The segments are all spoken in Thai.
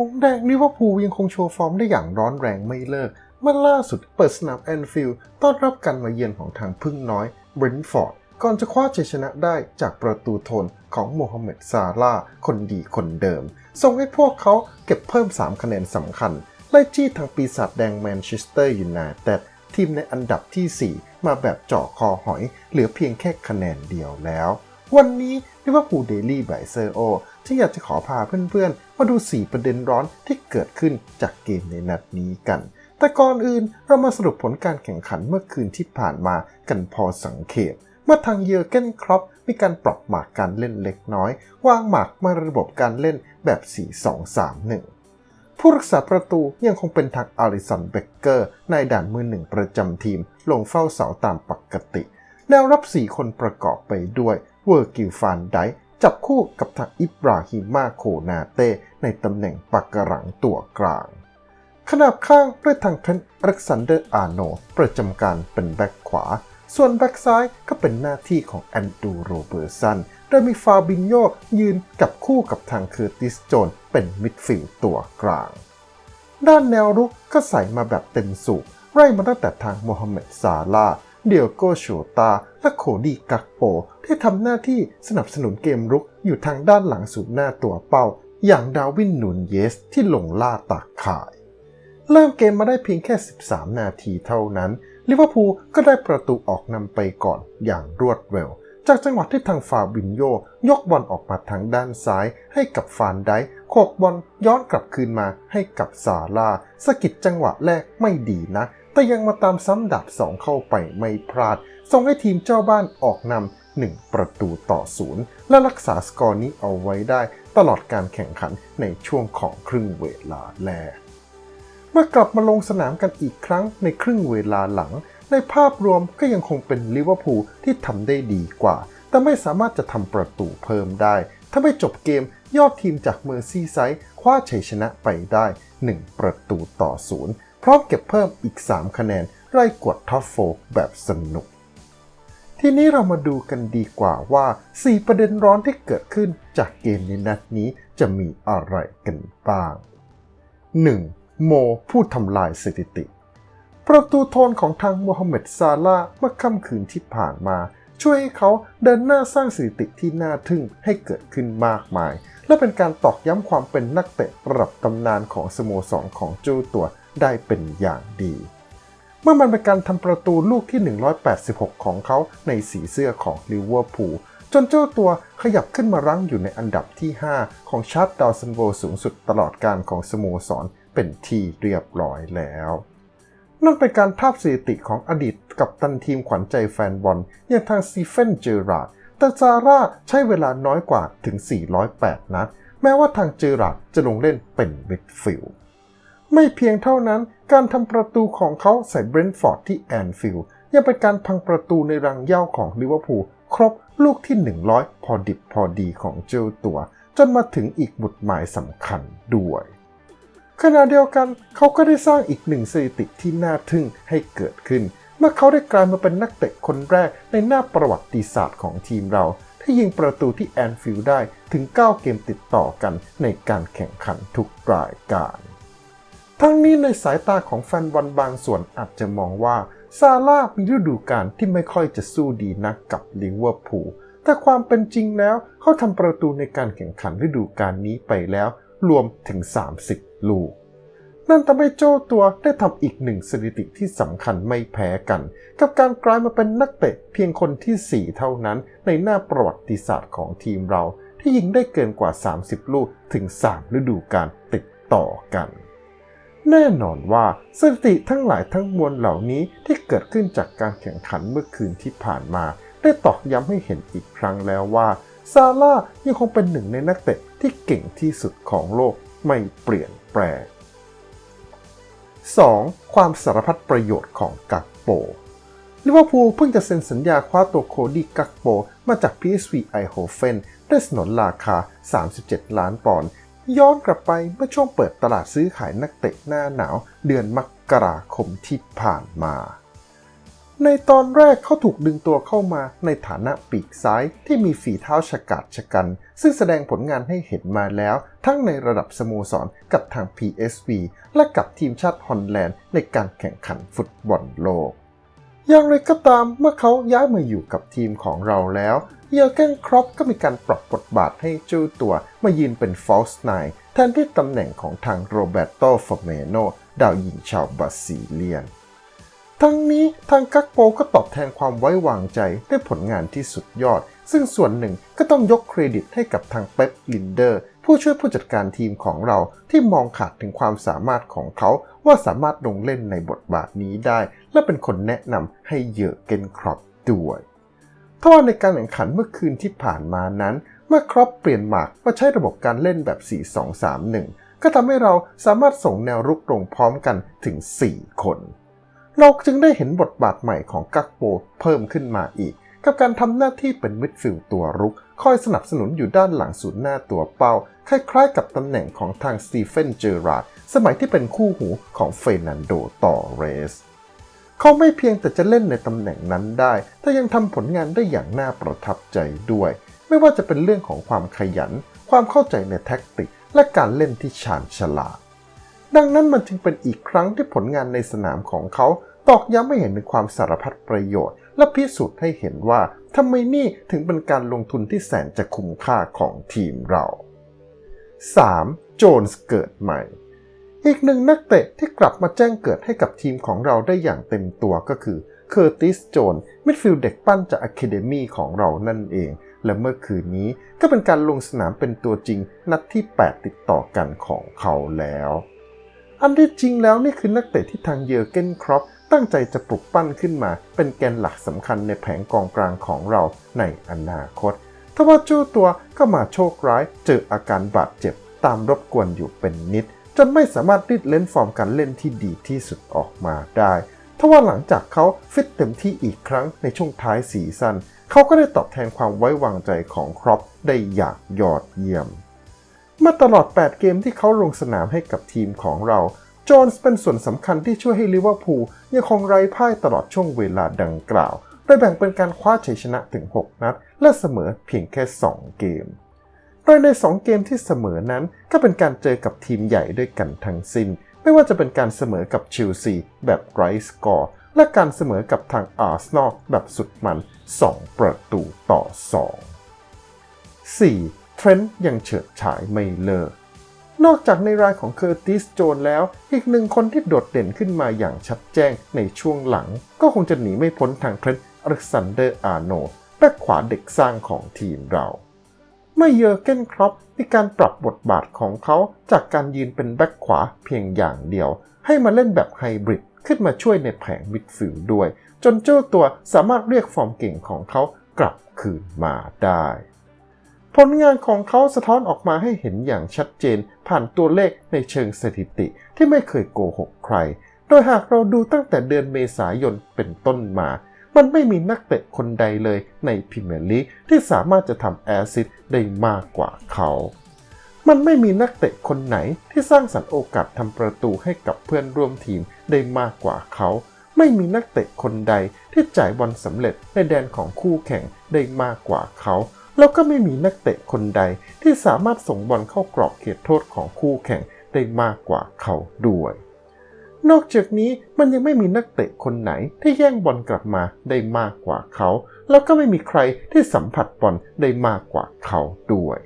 หงแดงลิเวอร์พูลยังคงโชว์ฟอร์มได้อย่างร้อนแรงไม่เลิกเมื่อล่าสุดเปิดสนามแอนฟิลด์ต้อนรับการมาเยือนของทางพึ่งน้อยบรนฟอร์ดก่อนจะคว้าชัยชนะได้จากประตูโทนของโมฮัมเหม็ดซาลาคนดีคนเดิม ส่งให้พวกเขาเก็บเพิ่ม 3 คะแนนสำคัญ ไล่จี้ทางปีศาจแดงแมนเชสเตอร์ยูไนเต็ดทีมในอันดับทีสี่4 มาแบบเจาะคอหอย เหลือเพียงแค่คะแนนเดียวแล้ว วันนี้ลิเวอร์พูลเดลี่ไบเซอร์โอ ที่อยากจะขอพาเพื่อนๆ มาดู 4 ประเด็นร้อนที่เกิดขึ้นจากเกมในนัดนี้กัน แต่ก่อนอื่นเรามาสรุปผลการแข่งขันเมื่อคืนที่ผ่านมากันพอสังเขปเมื่อทางเยอร์เกนครอปมีการปรับหมากการเล่นเล็กน้อย วางหมากมาระบบการเล่นแบบ 4-2-3-1 ผู้รักษาประตูยังคงเป็นทางอาริสันเบเกอร์นายด่านมือหนึ่งประจำทีม ลงเฝ้าเสาตามปกติ แนวรับ 4 คนประกอบไปด้วยเวอร์กิลฟานได จับคู่กับทางอิบราฮิมาโคนาเต้ในตำแหน่งปักกรังตัวกลาง ขนาบข้างด้วยทางเทนอเล็กซานเดอร์อาโนประจำการเป็นแบ็กขวา ส่วนแบ็กซ้ายก็เป็นหน้าที่ของแอนดูโรเบอร์สันโดยมีฟาบินโยยืนกับคู่กับทางเคอร์ติสโจนเป็นมิดฟิลด์ตัวกลาง ด้านแนวรุกก็ใส่มาแบบเต็มสูบไล่มาตั้งแต่ทางโมฮัมเหม็ดซาลา เดียโกโชตา และโคดีกักโป ที่ทำหน้าที่สนับสนุนเกมรุกอยู่ทางด้านหลังสุดหน้าตัวเป้า อย่างดาวินนูนเยสที่ลงล่าตักข่าย เริ่มเกมมาได้เพียงแค่ 13 นาทีเท่านั้น ลิเวอร์พูลก็ได้ประตูออกนำไปก่อนอย่างรวดเร็ว จากจังหวะที่ทางฟาบินโยยกบอลออกมาทางด้านซ้ายให้กับฟานไดโขกบอลย้อนกลับคืนมาให้กับซาลาสกิดจังหวะแรกไม่ดีนะ แต่ยังมาตามซ้ำดับสองเข้าไปไม่พลาด ส่งให้ทีมเจ้าบ้านออกนำหนึ่งประตูต่อศูนย์และรักษาสกอร์นี้เอาไว้ได้ตลอดการแข่งขันในช่วงของครึ่งเวลาแรกเมื่อกลับมาลงสนามกันอีกครั้งในครึ่งเวลาหลัง ในภาพรวมก็ยังคงเป็นลิเวอร์พูลที่ทำได้ดีกว่า แต่ไม่สามารถจะทำประตูเพิ่มได้ ถ้าไม่จบเกมยอดทีมจากเมอร์ซีไซด์คว้าชัยชนะไปได้ 1 ประตูต่อศูนย์ พร้อมเก็บเพิ่มอีก 3 คะแนนไล่กวดท็อปโฟแบบสนุก ทีนี้เรามาดูกันดีกว่าว่า 4 ประเด็นร้อนที่เกิดขึ้นจากเกมในนัดนี้จะมีอะไรกันบ้าง 1. โมผู้ทำลายสถิติ ประตูโทนของทางโมฮัมเหม็ดซาลาเมื่อค่ำคืนที่ผ่านมา ช่วยให้เขาเดินหน้าสร้างสถิติที่น่าทึ่งให้เกิดขึ้นมากมาย และเป็นการตอกย้ำความเป็นนักเตะระดับตำนานของสโมสรของจ้าตัว ได้เป็นอย่างดี เมื่อมันเป็นการทำประตูลูกที่ 186 ของเขาในสีเสื้อของลิเวอร์พูลจนเจ้าตัวขยับขึ้นมารั้งอยู่ในอันดับที่ 5 ของชาร์ตดาวซันโวสูงสุดตลอดการของสโมสรเป็นที่เรียบร้อยแล้วนั่นเป็นการทาบสถิติของอดีตกับตันทีมขวัญใจแฟนบอลอย่างทางซีเฟนเจอราดแต่ซาร่าใช้เวลาน้อยกว่าถึง 408 นัด แม้ว่าทางเจอราดจะลงเล่นเป็นมิดฟิลด์ ไม่เพียงเท่านั้น การทำประตูของเขาใส่เบรนท์ฟอร์ดที่แอนฟิลด์ยังเป็นการพังประตูในรังเย้าของลิเวอร์พูลครบลูกที่ 100 พอดิบพอดีของเจ้าตัว จนมาถึงอีกบุตรหมายสำคัญด้วย ขณะเดียวกันเขาก็ได้สร้างอีกหนึ่งสถิติที่น่าทึ่งให้เกิดขึ้น เมื่อเขาได้กลายมาเป็นนักเตะคนแรกในหน้าประวัติศาสตร์ของทีมเรา ที่ยิงประตูที่แอนฟิลด์ได้ถึง 9 เกมติดต่อกันในการแข่งขันทุกรายการ ทั้งนี้ในสายตาของแฟนบอลบางส่วนอาจจะมองว่า ซาร่ามีฤดูกาลที่ไม่ค่อยจะสู้ดีนักกับลิเวอร์พูลแต่ความเป็นจริงแล้วเขาทำประตูในการแข่งขันฤดูกาลนี้ไปแล้ว รวมถึง 30 ลูก นั่นทำให้โจตัวได้ทำอีกหนึ่งสถิติที่สำคัญไม่แพ้กัน กับการกลายมาเป็นนักเตะเพียงคนที่ 4 เท่านั้น ในหน้าประวัติศาสตร์ของทีมเรา ที่ยิงได้เกินกว่า 30 ลูกถึง 3 ฤดูกาลติดต่อกัน แน่นอนว่าสถิติทั้งหลายทั้งมวลเหล่านี้ที่เกิดขึ้นจากการแข่งขันเมื่อคืนที่ผ่านมา ได้ตอกย้ำให้เห็นอีกครั้งแล้วว่าซาร่ายังคงเป็นหนึ่งในนักเตะที่เก่งที่สุดของโลกไม่เปลี่ยนแปลง 2. ความสารพัดประโยชน์ของกักโปลิเวอร์พูลเพิ่งจะเซ็นสัญญาคว้าตัวโคดี้กักโปมาจาก PSV Eindhoven ด้วยสนนราคา 37 ล้านปอนด์ ย้อนกลับไปเมื่อช่วงเปิดตลาดซื้อขายนักเตะหน้าหนาวเดือนมกราคมที่ผ่านมา ในตอนแรกเขาถูกดึงตัวเข้ามาในฐานะปีกซ้ายที่มีฝีเท้าฉกาจชะกัน ซึ่งแสดงผลงานให้เห็นมาแล้ว ทั้งในระดับสโมสรกับทาง PSV และกับทีมชาติฮอลแลนด์ในการแข่งขันฟุตบอลโลก อย่างไรก็ตามเมื่อเขาย้ายมาอยู่กับทีมของเราแล้ว เยอร์เกนครอปก็มีการปรับบทบาทให้เจ้ตัวมายืนเป็นฟอลส์ไนแทนที่ตำแหน่งของทางโรเบโตฟอร์เมโนดาวยิงชาวบราซิเลียน ทั้งนี้ทางกักโปก็ตอบแทนความไว้วางใจด้วยผลงานที่สุดยอด ซึ่งส่วนหนึ่งก็ต้องยกเครดิตให้กับทางเป๊ปลินเดอร์ ผู้ช่วยผู้จัดการทีมของเราที่มองขาดถึงความสามารถของเขาว่าสามารถลงเล่นในบทบาทนี้ได้ และเป็นคนแนะนำให้เยอเกนครอปด้วยทว่าในการแข่งขันเมื่อคืนที่ผ่านมานั้น เมื่อครอปเปลี่ยนหมากมาใช้ระบบการเล่นแบบ 4-2-3-1 ก็ทำให้เราสามารถส่งแนวรุกลงพร้อมกันถึง 4 คน เราจึงได้เห็นบทบาทใหม่ของกักโปเพิ่มขึ้นมาอีก กับการทำหน้าที่เป็นมิดฟิลด์ตัวรุก คอยสนับสนุนอยู่ด้านหลังศูนย์หน้าตัวเป้า คล้ายๆ กับตำแหน่งของทางสตีเฟนเจอราร์ดสมัยที่เป็นคู่หูของเฟรนันโด ตอเรส เขาไม่เพียงแต่จะเล่นในตำแหน่งนั้นได้ แต่ยังทำผลงานได้อย่างน่าประทับใจด้วย ไม่ว่าจะเป็นเรื่องของความขยัน ความเข้าใจในแท็กติก และการเล่นที่ชาญฉลาด ดังนั้นมันจึงเป็นอีกครั้งที่ผลงานในสนามของเขาตอกย้ำให้เห็นถึงความสารพัดประโยชน์ และพิสูจน์ให้เห็นว่าทำไมนี่ถึงเป็นการลงทุนที่แสนจะคุ้มค่าของทีมเรา 3. โจนส์เกิดใหม่ อีกหนึ่งนักเตะที่กลับมาแจ้งเกิดให้กับทีมของเราได้อย่างเต็มตัวก็คือเคอร์ติสโจนมิดฟิลด์เด็กปั้นจากอะคาเดมีของเรานั่นเอง และเมื่อคืนนี้ก็เป็นการลงสนามเป็นตัวจริงนัดที่ 8 ติดต่อกันของเขาแล้ว อันที่จริงแล้วนี่คือนักเตะที่ทางเยอร์เกนครอปตั้งใจจะปลุกปั้นขึ้นมา เป็นแกนหลักสำคัญในแผงกองกลางของเราในอนาคตทว่าเจ้าตัวก็มาโชคร้ายเจออาการบาดเจ็บตามรบกวนอยู่เป็นนิด จนไม่สามารถรีดเล่นฟอร์มการเล่นที่ดีที่สุดออกมาได้ทว่าหลังจากเขาฟิตเต็มที่อีกครั้งในช่วงท้ายซีซั่นเขาก็ได้ตอบแทนความไว้วางใจของครอปได้อย่างยอดเยี่ยมมื่อตลอด 8 เกมที่เขาลงสนามให้กับทีมของเราจนส์เป็นส่วนสำคัญที่ช่วยให้ลิเวอร์พูลยังคงไร้พ่ายตลอดช่วงเวลาดังกล่าว โดยแบ่งเป็นการคว้าชัยชนะถึง 6 นัด และเสมอเพียงแค่ 2 เกม โดยใน 2 เกมที่เสมอนั้น ก็เป็นการเจอกับทีมใหญ่ด้วยกันทั้งสิ้น ไม่ว่าจะเป็นการเสมอกับเชลซีแบบไร้สกอร์และการเสมอกับทางอาร์เซนอลแบบสุดมัน 2 ประตูต่อ 2 4. เทรนต์ยังเฉิดฉายไม่เลิกนอกจากในรายของเคอร์ติสโจนแล้ว อีกหนึ่งคนที่โดดเด่นขึ้นมาอย่างชัดแจ้งในช่วงหลัง ก็คงจะหนีไม่พ้นทางเทรนต์อเล็กซานเดอร์อาร์โนแบ็คขวาเด็กสร้างของทีมเรา เมื่อเยอร์เกนครอปมีการปรับบทบาทของเขาจากการยืนเป็นแบ็คขวาเพียงอย่างเดียว ให้มาเล่นแบบไฮบริดขึ้นมาช่วยในแผงมิดฟิลด์ด้วย จนเจ้าตัวสามารถเรียกฟอร์มเก่งของเขากลับคืนมาได้ ผลงานของเขาสะท้อนออกมาให้เห็นอย่างชัดเจน ผ่านตัวเลขในเชิงสถิติที่ไม่เคยโกหกใคร โดยหากเราดูตั้งแต่เดือนเมษายนเป็นต้นมา มันไม่มีนักเตะคนใดเลยในพรีเมียร์ลีกที่สามารถจะทำแอซิสได้มากกว่าเขา มันไม่มีนักเตะคนไหนที่สร้างสรรค์โอกาสทำประตูให้กับเพื่อนร่วมทีมได้มากกว่าเขา ไม่มีนักเตะคนใดที่จ่ายบอลสำเร็จในแดนของคู่แข่งได้มากกว่าเขาแล้วก็ไม่มีนักเตะคนใดที่สามารถส่งบอลเข้ากรอบเขตโทษของคู่แข่งได้มากกว่าเขาด้วย นอกจากนี้มันยังไม่มีนักเตะคนไหนที่แย่งบอลกลับมาได้มากกว่าเขา แล้วก็ไม่มีใครที่สัมผัสบอลได้มากกว่าเขาด้วย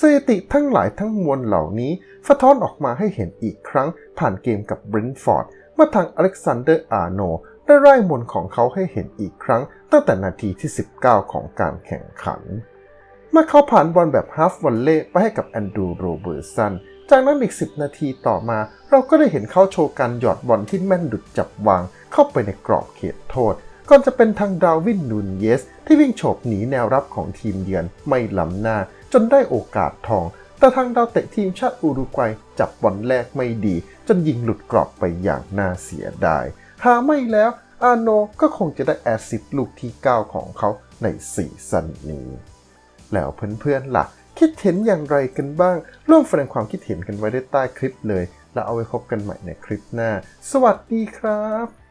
สถิติทั้งหลายทั้งมวลเหล่านี้สะท้อนออกมาให้เห็นอีกครั้งผ่านเกมกับบรินฟอร์ดเมื่อทางอเล็กซานเดอร์อาร์โนได้ไล่มนของเขาให้เห็นอีกครั้ง ตั้งแต่นาทีที่ 19 ของการแข่งขัน เมื่อเขาผ่านบอลแบบฮาฟวอลเล่ไปให้กับแอนดูโรเบอร์สัน จากนั้นอีก 10 นาทีต่อมา เราก็ได้เห็นเขาโชว์การหยอดบอลที่แม่นดุดจับวาง เข้าไปในกรอบเขตโทษ ก่อนจะเป็นทางดาวินนูนเยส ที่วิ่งโฉบหนีแนวรับของทีมเยือนไม่ล้ำหน้า จนได้โอกาสทอง แต่ทางดาวเตะทีมชาติอุรุกวัยจับบอลแรกไม่ดี จนยิงหลุดกรอบไปอย่างน่าเสียดาย หาไม่แล้ว อาโนก็คงจะได้แอสซิสต์ลูกที่ 9 ของเขาในซีซั่นนี้ แล้วเพื่อนๆล่ะ คิดเห็นอย่างไรกันบ้าง ร่วมแสดงความคิดเห็นกันไว้ได้ใต้คลิปเลย แล้วเอาไว้พบกันใหม่ในคลิปหน้า สวัสดีครับ